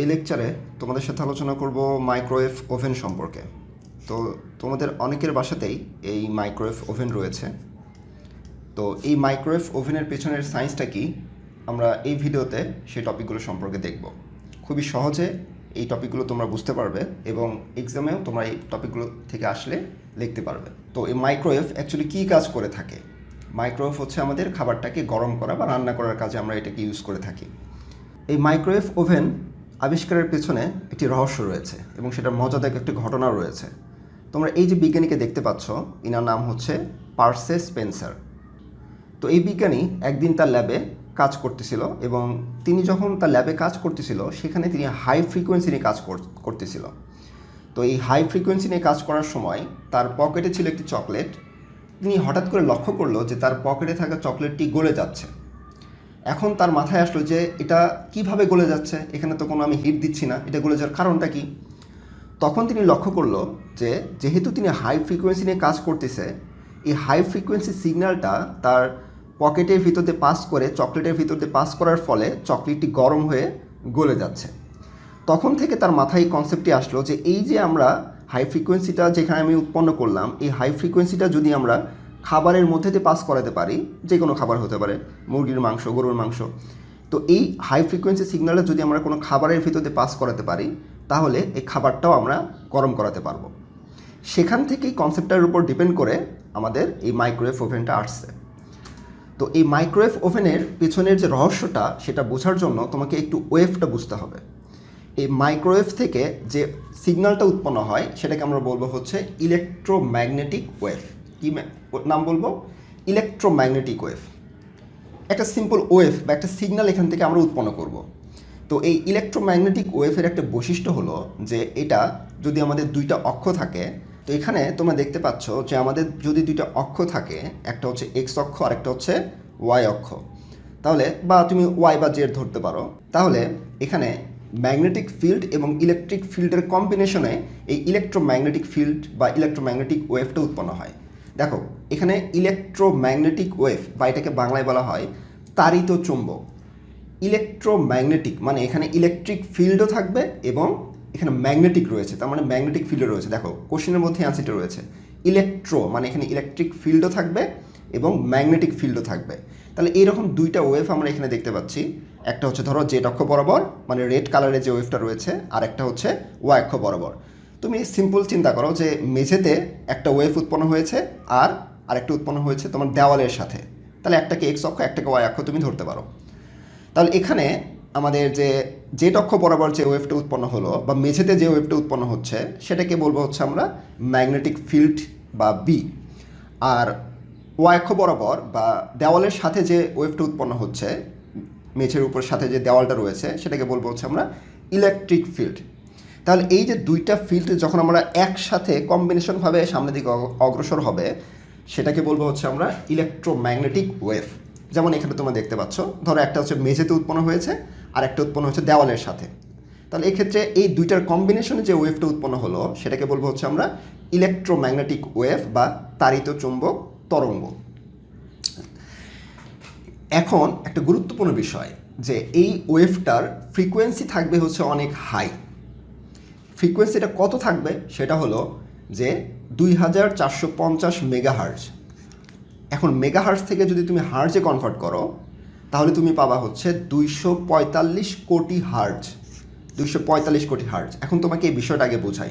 এই লেকচারে তোমাদের সাথে আলোচনা করব মাইক্রোওয়েভ ওভেন সম্পর্কে। তো তোমাদের অনেকের বাসাতেই এই মাইক্রোওয়েভ ওভেন রয়েছে। তো এই মাইক্রোওয়েভ ওভেনের পেছনের সায়েন্সটা কি? আমরা এই ভিডিওতে সেই টপিকগুলো সম্পর্কে দেখব। খুবই সহজে এই টপিকগুলো তোমরা বুঝতে পারবে এবং এক্সামেও তোমরা এই টপিকগুলো থেকে আসলে লিখতে পারবে। তো এই মাইক্রোওয়েভ অ্যাকচুয়ালি কী কাজ করে থাকে? মাইক্রোওয়েভ হচ্ছে আমাদের খাবারটাকে গরম করা বা রান্না করার কাজে আমরা এটাকে ইউজ করে থাকি। এই মাইক্রোওয়েভ ওভেন আবিষ্কারের পেছনে একটি রহস্য রয়েছে এবং সেটার মজাদায়ক একটি ঘটনাও রয়েছে। তোমরা এই যে বিজ্ঞানীকে দেখতে পাচ্ছ, ইনার নাম হচ্ছে পার্সে স্পেন্সার। তো এই বিজ্ঞানী একদিন তার ল্যাবে কাজ করতেছিল এবং তিনি যখন তার ল্যাবে কাজ করতেছিল, সেখানে তিনি হাই ফ্রিকোয়েন্সি নিয়ে কাজ কর- করতেছিল। তো এই হাই ফ্রিকোয়েন্সি নিয়ে কাজ করার সময় তার পকেটে ছিল একটি চকলেট। তিনি হঠাৎ করে লক্ষ্য করল যে তার পকেটে থাকা চকলেটটি গলে যাচ্ছে। এখন তার মাথায় আসলো যে এটা কীভাবে গলে যাচ্ছে? এখানে তো কোনো আমি হিট দিচ্ছি না। এটা গলে যাওয়ার কারণটা কি? তখন তিনি লক্ষ্য করল যে যেহেতু তিনি হাই ফ্রিকোয়েন্সি নিয়ে কাজ করতেছে, এই হাই ফ্রিকোয়েন্সি সিগন্যালটা তার পকেটের ভিতর দিয়ে পাস করে, চকলেটের ভিতর দিয়ে পাস করার ফলে চকলেটটি গরম হয়ে গলে যাচ্ছে। তখন থেকে তার মাথায় কনসেপ্টটি আসলো যে এই যে আমরা হাই ফ্রিকোয়েন্সিটা যেখানে আমি উৎপন্ন করলাম, এই হাই ফ্রিকোয়েন্সিটা যদি আমরা খাবারের মধ্যে দিয়ে পাস করাতে পারি, যে কোনো খাবার হতে পারে, মুরগির মাংস, গরুর মাংস। তো এই হাই ফ্রিকোয়েন্সি সিগন্যালটা যদি আমরা কোনো খাবারের ভিতর পাস করাতে পারি, তাহলে এই খাবারটাও আমরা গরম করাতে পারব। সেখান থেকেই কনসেপ্টটার উপর ডিপেন্ড করে আমাদের এই মাইক্রোওয়েভ ওভেনটা আসছে। তো এই মাইক্রোওয়েভ ওভেনের পেছনের যে রহস্যটা, সেটা বোঝার জন্য তোমাকে একটু ওয়েভটা বুঝতে হবে। এই মাইক্রোওয়েভ থেকে যে সিগন্যালটা উৎপন্ন হয়, সেটাকে আমরা বলব হচ্ছে ইলেকট্রোম্যাগনেটিক ওয়েভ কি নাম বলব? ইলেকট্রোম্যাগনেটিক ওয়েভ একটা সিম্পল ওয়েভ বা একটা সিগন্যাল এখান থেকে আমরা উৎপন্ন করব। তো এই ইলেকট্রোম্যাগনেটিক ওয়েভের একটা বৈশিষ্ট্য হলো যে এটা যদি আমাদের দুইটা অক্ষ থাকে, তো এখানে তোমরা দেখতে পাচ্ছ যে আমাদের যদি দুইটা অক্ষ থাকে, একটা হচ্ছে এক্স অক্ষ আর একটা হচ্ছে ওয়াই অক্ষ। তাহলে বা তুমি ওয়াই বা জেড ধরতে পারো। তাহলে এখানে ম্যাগনেটিক ফিল্ড এবং ইলেকট্রিক ফিল্ডের কম্বিনেশনে এই ইলেকট্রোম্যাগনেটিক ফিল্ড বা ইলেকট্রোম্যাগনেটিক ওয়েভটা উৎপন্ন হয়। দেখো, এখানে ইলেকট্রোম্যাগনেটিক ওয়েভ বা এটাকে বাংলায় বলা হয় তারিত চুম্বক। ইলেকট্রোম্যাগনেটিক মানে এখানে ইলেকট্রিক ফিল্ডও থাকবে এবং এখানে ম্যাগনেটিক রয়েছে, তার মানে ম্যাগনেটিক ফিল্ডও রয়েছে। দেখো কোশ্চেনের মধ্যে অ্যান্সারটা রয়েছে। ইলেকট্রো মানে এখানে ইলেকট্রিক ফিল্ডও থাকবে এবং ম্যাগনেটিক ফিল্ডও থাকবে। তাহলে এইরকম দুইটা ওয়েভ আমরা এখানে দেখতে পাচ্ছি। একটা হচ্ছে ধরো জেড অক্ষ বরাবর মানে রেড কালারের যে ওয়েভটা রয়েছে আর একটা হচ্ছে ওয়াই অক্ষ বরাবর। তুমি সিম্পল চিন্তা করো যে মেঝেতে একটা ওয়েভ উৎপন্ন হয়েছে আর আরেকটা উৎপন্ন হয়েছে তোমার দেওয়ালের সাথে। তাহলে একটাকে এক্স অক্ষ, একটাকে ওয়াই অক্ষ তুমি ধরতে পারো। তাহলে এখানে আমাদের যে যে অক্ষ বরাবর যে ওয়েভটা উৎপন্ন হলো বা মেঝেতে যে ওয়েভটা উৎপন্ন হচ্ছে, সেটাকে বলব হচ্ছে আমরা ম্যাগনেটিক ফিল্ড বা বি আর ওয়াই অক্ষ বরাবর বা দেওয়ালের সাথে যে ওয়েভটা উৎপন্ন হচ্ছে, মেঝের উপর সাথে যে দেওয়ালটা রয়েছে, সেটাকে বলব হচ্ছে আমরা ইলেকট্রিক ফিল্ড তাহলে এই যে দুইটা ফিল্ড যখন আমরা একসাথে কম্বিনেশনভাবে সামনের দিকে অগ- অগ্রসর হবে, সেটাকে বলব হচ্ছে আমরা ইলেকট্রোম্যাগনেটিক ওয়েভ যেমন এখানে তোমরা দেখতে পাচ্ছ, ধরো একটা হচ্ছে মেঝেতে উৎপন্ন হয়েছে আর একটা উৎপন্ন হচ্ছে দেওয়ালের সাথে। তাহলে এক্ষেত্রে এই দুইটার কম্বিনেশনে যে ওয়েভটা উৎপন্ন হলো, সেটাকে বলব হচ্ছে আমরা ইলেকট্রোম্যাগনেটিক ওয়েভ বা তারিত চুম্বক তরঙ্গ। এখন একটা গুরুত্বপূর্ণ বিষয় যে এই ওয়েভটার ফ্রিকোয়েন্সি থাকবে হচ্ছে অনেক হাই ফ্রিকোয়েন্সিটা কত থাকবে? সেটা হলো যে দুই হাজার চারশো পঞ্চাশ মেগাহার্জ এখন মেগাহার্জ থেকে যদি তুমি হার্জে কনভার্ট করো, তাহলে তুমি পাবা হচ্ছে দুইশো পঁয়তাল্লিশ কোটি হার্জ দুইশো পঁয়তাল্লিশ কোটি হার্জ এখন তোমাকে এই বিষয়টা আগে বোঝাই।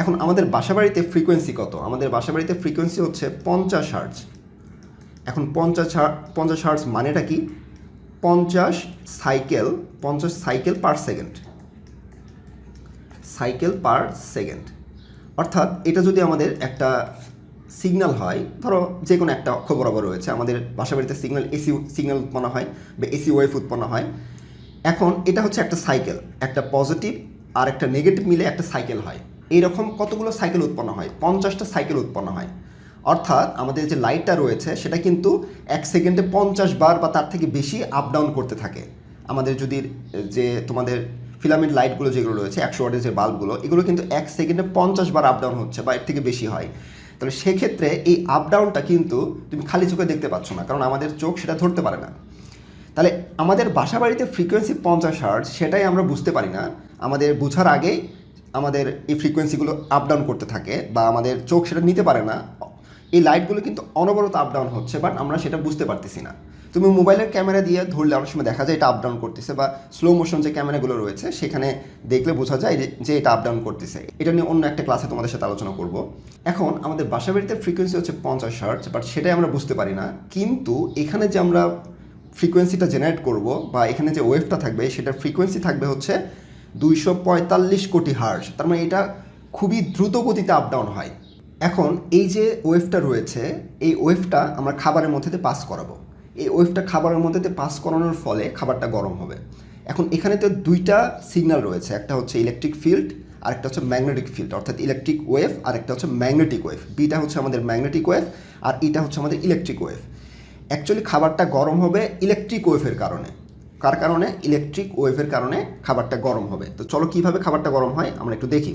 এখন আমাদের বাসাবাড়িতে ফ্রিকোয়েন্সি কত? আমাদের বাসাবাড়িতে ফ্রিকোয়েন্সি হচ্ছে পঞ্চাশ হার্জ এখন পঞ্চাশ পঞ্চাশ হার্জ মানেটা কি? পঞ্চাশ সাইকেল পঞ্চাশ cycle per second cycle per second. অর্থাৎ এটা যদি আমাদের একটা সিগন্যাল হয়, ধরো যে কোনো একটা অক্ষ বরাবর রয়েছে, আমাদের বাসা বাড়িতে সিগনাল এসি সিগনাল উৎপন্ন হয় বা এসি ওয়েভ উৎপন্ন হয়। এখন এটা হচ্ছে একটা সাইকেল, একটা পজিটিভ আর একটা নেগেটিভ মিলে একটা সাইকেল হয়। এইরকম কতগুলো সাইকেল উৎপন্ন হয়? পঞ্চাশটা সাইকেল উৎপন্ন হয়। অর্থাৎ আমাদের যে লাইটটা রয়েছে, সেটা কিন্তু এক সেকেন্ডে পঞ্চাশ বার বা তার থেকে বেশি আপ ডাউন করতে থাকে। আমাদের যদি যে তোমাদের ফিলামেন্ট লাইটগুলো যেগুলো রয়েছে, একশো ওয়াটের যে বাল্বগুলো, এগুলো কিন্তু এক সেকেন্ডে পঞ্চাশ বার আপ ডাউন হচ্ছে বা এর থেকে বেশি হয়। তাহলে সেক্ষেত্রে এই আপ ডাউনটা কিন্তু তুমি খালি চোখে দেখতে পাচ্ছ না, কারণ আমাদের চোখ সেটা ধরতে পারে না। তাহলে আমাদের বাসা বাড়িতে ফ্রিকোয়েন্সি পঞ্চাশ হার্জ সেটাই আমরা বুঝতে পারি না। আমাদের বোঝার আগেই আমাদের এই ফ্রিকোয়েন্সিগুলো আপ ডাউন করতে থাকে বা আমাদের চোখ সেটা নিতে পারে না। এই লাইটগুলো কিন্তু অনবরত আপ ডাউন হচ্ছে বাট আমরা সেটা বুঝতে পারতেছি না। তুমি মোবাইলের ক্যামেরা দিয়ে ধরলে অনেক সময় দেখা যায় এটা আপ ডাউন করতেছে বা স্লো মোশন যে ক্যামেরাগুলো রয়েছে, সেখানে দেখলে বোঝা যায় যে- এটা আপ ডাউন করতেছে। এটা নিয়ে অন্য একটা ক্লাসে তোমাদের সাথে আলোচনা করব। এখন আমাদের বাসা বাড়িতে ফ্রিকোয়েন্সি হচ্ছে পঞ্চাশ হার্জ বাট সেটাই আমরা বুঝতে পারি না। কিন্তু এখানে যে আমরা ফ্রিকোয়েন্সিটা জেনারেট করব বা এখানে যে ওয়েভটা থাকবে, সেটার ফ্রিকোয়েন্সি থাকবে হচ্ছে দুইশো পঁয়তাল্লিশ কোটি হার্জ তার মানে এটা খুবই দ্রুত গতিতে আপ ডাউন হয়। এখন এই যে ওয়েভটা রয়েছে, এই ওয়েভটা আমরা খাবারের মধ্যে পাস করাবো। এই ওয়েভটা খাবারের মধ্যে পাস করানোর ফলে খাবারটা গরম হবে। এখন এখানে তো দুইটা সিগন্যাল রয়েছে, একটা হচ্ছে ইলেকট্রিক ফিল্ড আর একটা হচ্ছে ম্যাগনেটিক ফিল্ড অর্থাৎ ইলেকট্রিক ওয়েভ আর একটা হচ্ছে ম্যাগনেটিক ওয়েভ বিটা হচ্ছে আমাদের ম্যাগনেটিক ওয়েভ আর ইটা হচ্ছে আমাদের ইলেকট্রিক ওয়েভ অ্যাকচুয়ালি খাবারটা গরম হবে ইলেকট্রিক ওয়েভের কারণে। কার কারণে? ইলেকট্রিক ওয়েভের কারণে খাবারটা গরম হবে। তো চলো কীভাবে খাবারটা গরম হয় আমরা একটু দেখি।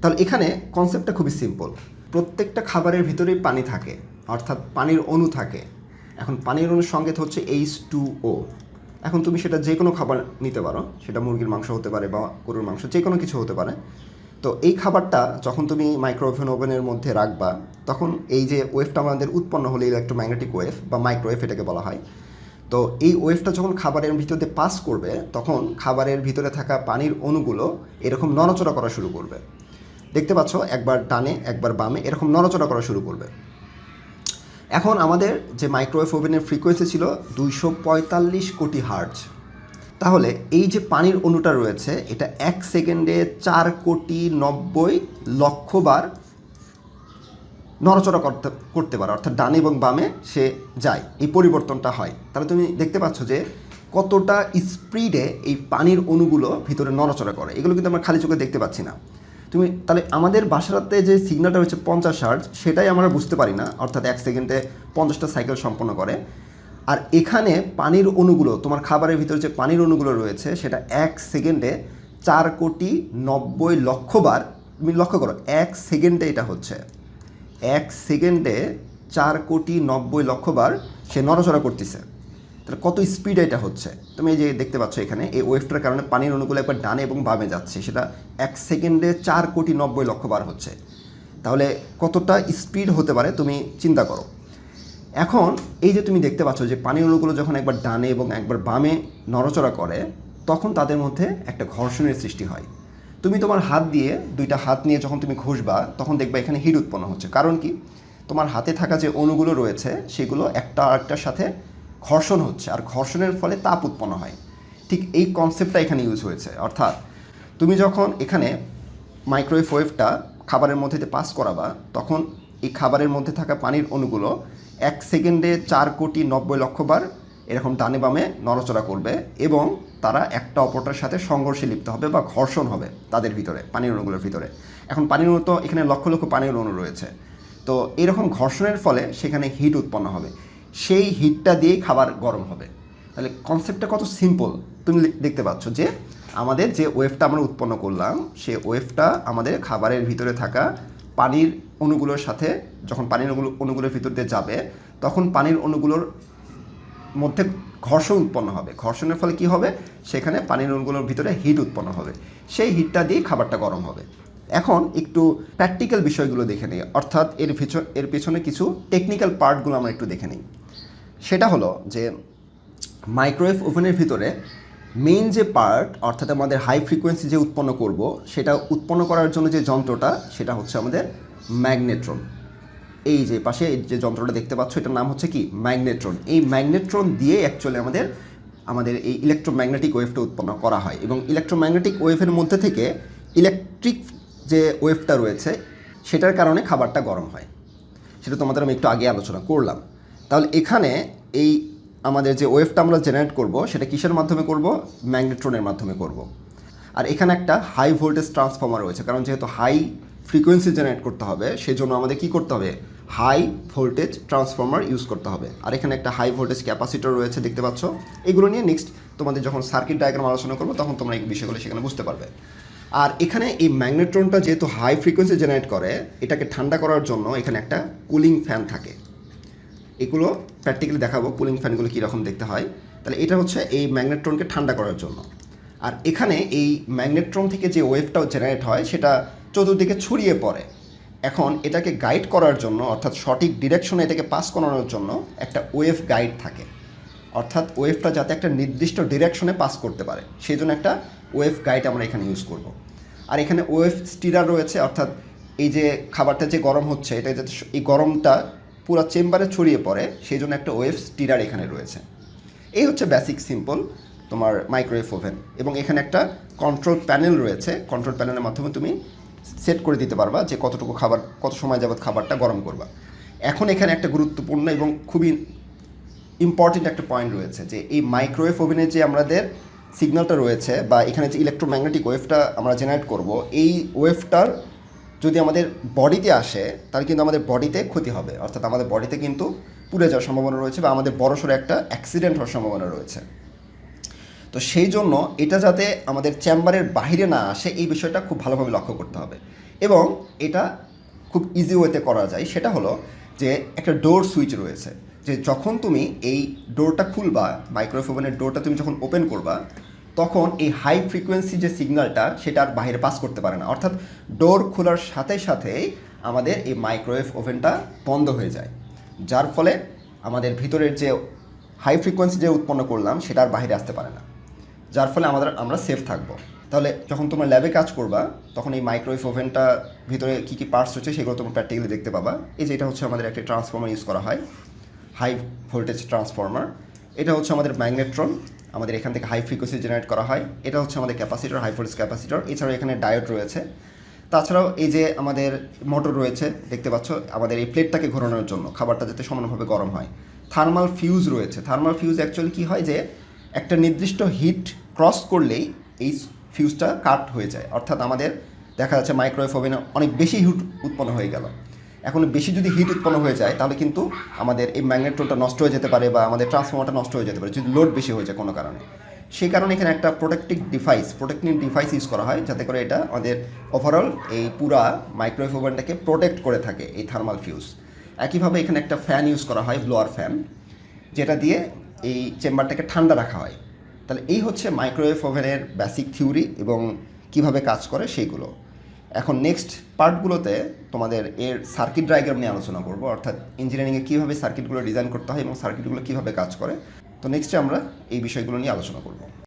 তাহলে এখানে কনসেপ্টটা খুবই সিম্পল প্রত্যেকটা খাবারের ভিতরেই পানি থাকে, অর্থাৎ পানির অণু থাকে। এখন পানির অণুর সংকেত হচ্ছে এইচ টু ও এখন তুমি সেটা যে কোনো খাবার নিতে পারো, সেটা মুরগির মাংস হতে পারে বা গরুর মাংস যে কোনো কিছু হতে পারে। তো এই খাবারটা যখন তুমি মাইক্রোওভেন ওভেনের মধ্যে রাখবা, তখন এই যে ওয়েভটা আমাদের উৎপন্ন হলে ইলেকট্রোম্যাগনেটিক ওয়েভ বা মাইক্রোওয়েভ এটাকে বলা হয়। তো এই ওয়েভটা যখন খাবারের ভিতরে পাস করবে, তখন খাবারের ভিতরে থাকা পানির অণুগুলো এরকম নড়াচড়া করা শুরু করবে। দেখতে পাচ্ছ, একবার ডানে, একবার বামে এরকম নড়াচড়া করা শুরু করবে। এখন আমাদের যে মাইক্রোওয়েভ ওভেনের ফ্রিকোয়েন্সি ছিল দুইশো পঁয়তাল্লিশ কোটি হার্জ। তাহলে এই যে পানির অণুটা রয়েছে, এটা এক সেকেন্ডে চার কোটি নব্বই লক্ষ বার নড়াচড়া করতে করতে পারে, অর্থাৎ ডানে এবং বামে সে যায়, এই পরিবর্তনটা হয়। তাহলে তুমি দেখতে পাচ্ছ যে কতটা স্পিডে এই পানির অণুগুলো ভিতরে নড়াচড়া করে। এগুলো কিন্তু আমরা খালি চোখে দেখতে পাচ্ছি না। তুমি তাহলে আমাদের বাসাতে যে সিগন্যালটা হচ্ছে পঞ্চাশ হার্জ সেটাই আমরা বুঝতে পারি না। অর্থাৎ এক সেকেন্ডে পঞ্চাশটা সাইকেল সম্পন্ন করে। আর এখানে পানির অণুগুলো, তোমার খাবারের ভিতরে যে পানির অণুগুলো রয়েছে, সেটা এক সেকেন্ডে চার কোটি নব্বই লক্ষ বার, তুমি লক্ষ্য করো, এক সেকেন্ডে এটা হচ্ছে। এক সেকেন্ডে চার কোটি নব্বই লক্ষ বার সে নড়াচড়া করতেছে। তাহলে কত স্পিডে এটা হচ্ছে? তুমি এই যে দেখতে পাচ্ছ এখানে, এই ওয়েভটার কারণে পানির অণুগুলো একবার ডানে এবং বামে যাচ্ছে। সেটা এক সেকেন্ডে চার কোটি নব্বই লক্ষ বার হচ্ছে। তাহলে কতটা স্পিড হতে পারে তুমি চিন্তা করো। এখন এই যে তুমি দেখতে পাচ্ছ যে পানির অণুগুলো যখন একবার ডানে এবং একবার বামে নড়াচড়া করে, তখন তাদের মধ্যে একটা ঘর্ষণের সৃষ্টি হয়। তুমি তোমার হাত দিয়ে, দুইটা হাত নিয়ে যখন তুমি ঘষবা, তখন দেখবা এখানে হিট উৎপন্ন হচ্ছে। কারণ কি? তোমার হাতে থাকা যে অণুগুলো রয়েছে, সেগুলো একটা আরেকটার সাথে ঘর্ষণ হচ্ছে আর ঘর্ষণের ফলে তাপ উৎপন্ন হয়। ঠিক এই কনসেপ্টটা এখানে ইউজ হয়েছে। অর্থাৎ তুমি যখন এখানে মাইক্রোওয়েভ ওয়েভটা খাবারের মধ্যে পাস করাবা, তখন এই খাবারের মধ্যে থাকা পানির অণুগুলো এক সেকেন্ডে চার কোটি নব্বই লক্ষ বার এরকম ডানে বামে নড়াচড়া করবে এবং তারা একটা অপরটার সাথে সংঘর্ষে লিপ্ত হবে বা ঘর্ষণ হবে তাদের ভিতরে, পানির অণুগুলোর ভিতরে। এখন পানির অণু তো এখানে লক্ষ লক্ষ পানির অণু রয়েছে। তো এরকম ঘর্ষণের ফলে সেখানে হিট উৎপন্ন হবে। সেই হিটটা দিয়েই খাবার গরম হবে। তাহলে কনসেপ্টটা কত সিম্পল তুমি দেখতে পাচ্ছ যে আমাদের যে ওয়েভটা আমরা উৎপন্ন করলাম, সে ওয়েভটা আমাদের খাবারের ভিতরে থাকা পানির অণুগুলোর সাথে যখন পানির অণুগুলো, অণুগুলোর ভিতর দিয়ে যাবে, তখন পানির অণুগুলোর মধ্যে ঘর্ষণ উৎপন্ন হবে। ঘর্ষণের ফলে কি হবে? সেখানে পানির অণুগুলোর ভিতরে হিট উৎপন্ন হবে। সেই হিটটা দিয়ে খাবারটা গরম হবে। এখন একটু প্র্যাকটিক্যাল বিষয়গুলো দেখে নিই। অর্থাৎ এর পিছন এর পেছনে কিছু টেকনিক্যাল পার্টগুলো আমরা একটু দেখে নিই। সেটা হলো যে মাইক্রোওয়েভ ওভেনের ভিতরে মেইন যে পার্ট অর্থাৎ আমাদের হাই ফ্রিকোয়েন্সি যে উৎপন্ন করব, সেটা উৎপন্ন করার জন্য যে যন্ত্রটা, সেটা হচ্ছে আমাদের ম্যাগনেট্রন এই যে পাশে যে যন্ত্রটা দেখতে পাচ্ছ, এটার নাম হচ্ছে কি? ম্যাগনেট্রন এই ম্যাগনেট্রন দিয়ে অ্যাকচুয়ালি আমাদের আমাদের এই ইলেকট্রোম্যাগনেটিক ওয়েভটা উৎপন্ন করা হয় এবং ইলেকট্রোম্যাগনেটিক ওয়েভের মধ্যে থেকে ইলেকট্রিক যে ওয়েভটা রয়েছে, সেটার কারণে খাবারটা গরম হয়। সেটা তোমাদের আমি একটু আগে আলোচনা করলাম। তাহলে এখানে এই আমাদের যে ওয়েভটা আমরা জেনারেট করব, সেটা কিসের মাধ্যমে করব? ম্যাগনেট্রনের মাধ্যমে করব। আর এখানে একটা হাই ভোল্টেজ ট্রান্সফর্মার রয়েছে, কারণ যেহেতু হাই ফ্রিকোয়েন্সি জেনারেট করতে হবে সেই জন্য আমাদের কি করতে হবে? হাই ভোল্টেজ ট্রান্সফর্মার ইউজ করতে হবে। আর এখানে একটা হাই ভোল্টেজ ক্যাপাসিটর রয়েছে, দেখতে পাচ্ছ? এগুলো নিয়ে নেক্সট তোমাদের যখন সার্কিট ডায়াগ্রাম আলোচনা করব, তখন তোমরা এই বিষয়গুলো সেখানে বুঝতে পারবে। আর এখানে এই ম্যাগনেট্রনটা যেহেতু হাই ফ্রিকোয়েন্সি জেনারেট করে, এটাকে ঠান্ডা করার জন্য এখানে একটা কুলিং ফ্যান থাকে। এগুলো প্র্যাকটিক্যালি দেখাবো কুলিং ফ্যানগুলো কীরকম দেখতে হয়। তাহলে এটা হচ্ছে এই ম্যাগনেট্রনকে ঠান্ডা করার জন্য। আর এখানে এই ম্যাগনেট্রন থেকে যে ওয়েভটাও জেনারেট হয়, সেটা চতুর্দিকে ছড়িয়ে পড়ে। এখন এটাকে গাইড করার জন্য, অর্থাৎ সঠিক ডিরেকশনে এটাকে পাস করানোর জন্য একটা ওয়েভ গাইড থাকে। অর্থাৎ ওয়েভটা যাতে একটা নির্দিষ্ট ডিরেকশনে পাস করতে পারে। সেই জন্য একটা ওয়েভ গাইড আমরা এখানে ইউজ করব। আর এখানে ওয়েভ স্টিরার রয়েছে, অর্থাৎ এই যে খাবারটা যে গরম হচ্ছে, এটা যাতে এই গরমটা পুরো চেম্বারে ছড়িয়ে পড়ে সেই জন্য একটা ওয়েভ স্টিরার এখানে রয়েছে। এই হচ্ছে বেসিক সিম্পল তোমার মাইক্রোওয়েভ ওভেন এবং এখানে একটা কন্ট্রোল প্যানেল রয়েছে। কন্ট্রোল প্যানেলের মাধ্যমে তুমি সেট করে দিতে পারবা যে কতটুকু খাবার, কত সময় যাবত খাবারটা গরম করবা। এখন এখানে একটা গুরুত্বপূর্ণ এবং খুবই ইম্পর্টেন্ট একটা পয়েন্ট রয়েছে যে এই মাইক্রোওয়েভ ওভেনে যে আমাদের সিগন্যালটা রয়েছে বা এখানে যে ইলেকট্রোম্যাগনেটিক ওয়েভটা আমরা জেনারেট করব, এই ওয়েভটার যদি আমাদের বডিতে আসে, তাহলে কিন্তু আমাদের বডিতে ক্ষতি হবে। অর্থাৎ আমাদের বডিতে কিন্তু পুড়ে যাওয়ার সম্ভাবনা রয়েছে বা আমাদের বড়সড় একটা অ্যাক্সিডেন্ট হওয়ার সম্ভাবনা রয়েছে। তো সেই জন্য এটা যাতে আমাদের চেম্বারের বাইরে না আসে, এই বিষয়টা খুব ভালোভাবে লক্ষ্য করতে হবে। এবং এটা খুব ইজি ওয়েতে করা যায়, সেটা হলো যে একটা ডোর সুইচ রয়েছে। যে যখন তুমি এই ডোরটা খুলবা মাইক্রোওয়েভ ওভেনের ডোরটা তুমি যখন ওপেন করবা তখন এই হাই ফ্রিকোয়েন্সি যে সিগন্যালটা সেটা আর বাইরে পাস করতে পারে না। অর্থাৎ ডোর খোলার সাথে সাথেই আমাদের এই মাইক্রোওয়েভ ওভেনটা বন্ধ হয়ে যায়। যার ফলে আমাদের ভিতরের যে হাই ফ্রিকোয়েন্সি যে উৎপন্ন করলাম, সেটা আর বাইরে আসতে পারে না। যার ফলে আমাদের, আমরা সেফ থাকব। তাহলে যখন তোমরা ল্যাবে কাজ করবা, তখন এই মাইক্রোওয়েভ ওভেনটা ভিতরে কী কী পার্টস হচ্ছে সেগুলো তোমরা প্র্যাকটিক্যালি দেখতে পাবা। এই যে এটা হচ্ছে আমাদের একটা ট্রান্সফর্মার ইউজ করা হয়। হাই ভোল্টেজ ট্রান্সফর্মার এটা হচ্ছে আমাদের ম্যাগনেট্রন আমাদের এখান থেকে হাই ফ্রিকোয়েন্সি জেনারেট করা হয়। এটা হচ্ছে আমাদের ক্যাপাসিটর হাই ভোল্টেজ ক্যাপাসিটর এছাড়াও এখানে ডায়োড রয়েছে। তাছাড়াও এই যে আমাদের মোটর রয়েছে, দেখতে পাচ্ছ, আমাদের এই প্লেটটাকে ঘোরানোর জন্য, খাবারটা যাতে সমানভাবে গরম হয়। থার্মাল ফিউজ রয়েছে। থার্মাল ফিউজ অ্যাকচুয়ালি কী হয় যে, একটা নির্দিষ্ট হিট ক্রস করলেই এই ফিউজটা কাট হয়ে যায়। অর্থাৎ আমাদের দেখা যাচ্ছে মাইক্রোওয়েভ ওভেনে অনেক বেশি হিট উৎপন্ন হয়ে গেল। এখন বেশি যদি হিট উৎপন্ন হয়ে যায়, তাহলে কিন্তু আমাদের এই ম্যাগনেট্রনটা নষ্ট হয়ে যেতে পারে বা আমাদের ট্রান্সফর্মারটা নষ্ট হয়ে যেতে পারে, যদি লোড বেশি হয়ে যায় কোনো কারণে। সেই কারণে এখানে একটা protective device protective device use করা হয় যাতে করে এটা আমাদের ওভারঅল এই পুরা মাইক্রোওয়েভ ওভেনটাকে প্রোটেক্ট করে থাকে এই থার্মাল ফিউজ একইভাবে এখানে একটা ফ্যান ইউজ করা হয় ব্লোয়ার ফ্যান যেটা দিয়ে এই চেম্বারটাকে ঠান্ডা রাখা হয়। তাহলে এই হচ্ছে মাইক্রোওয়েভ ওভেনের বেসিক থিওরি এবং কীভাবে কাজ করে সেইগুলো। এখন নেক্সট পার্টগুলোতে তোমাদের এর সার্কিট ডায়াগ্রাম নিয়ে আলোচনা করব, অর্থাৎ ইঞ্জিনিয়ারিংয়ে কীভাবে সার্কিটগুলো ডিজাইন করতে হয় এবং সার্কিটগুলো কীভাবে কাজ করে। তো নেক্সটে আমরা এই বিষয়গুলো নিয়ে আলোচনা করব।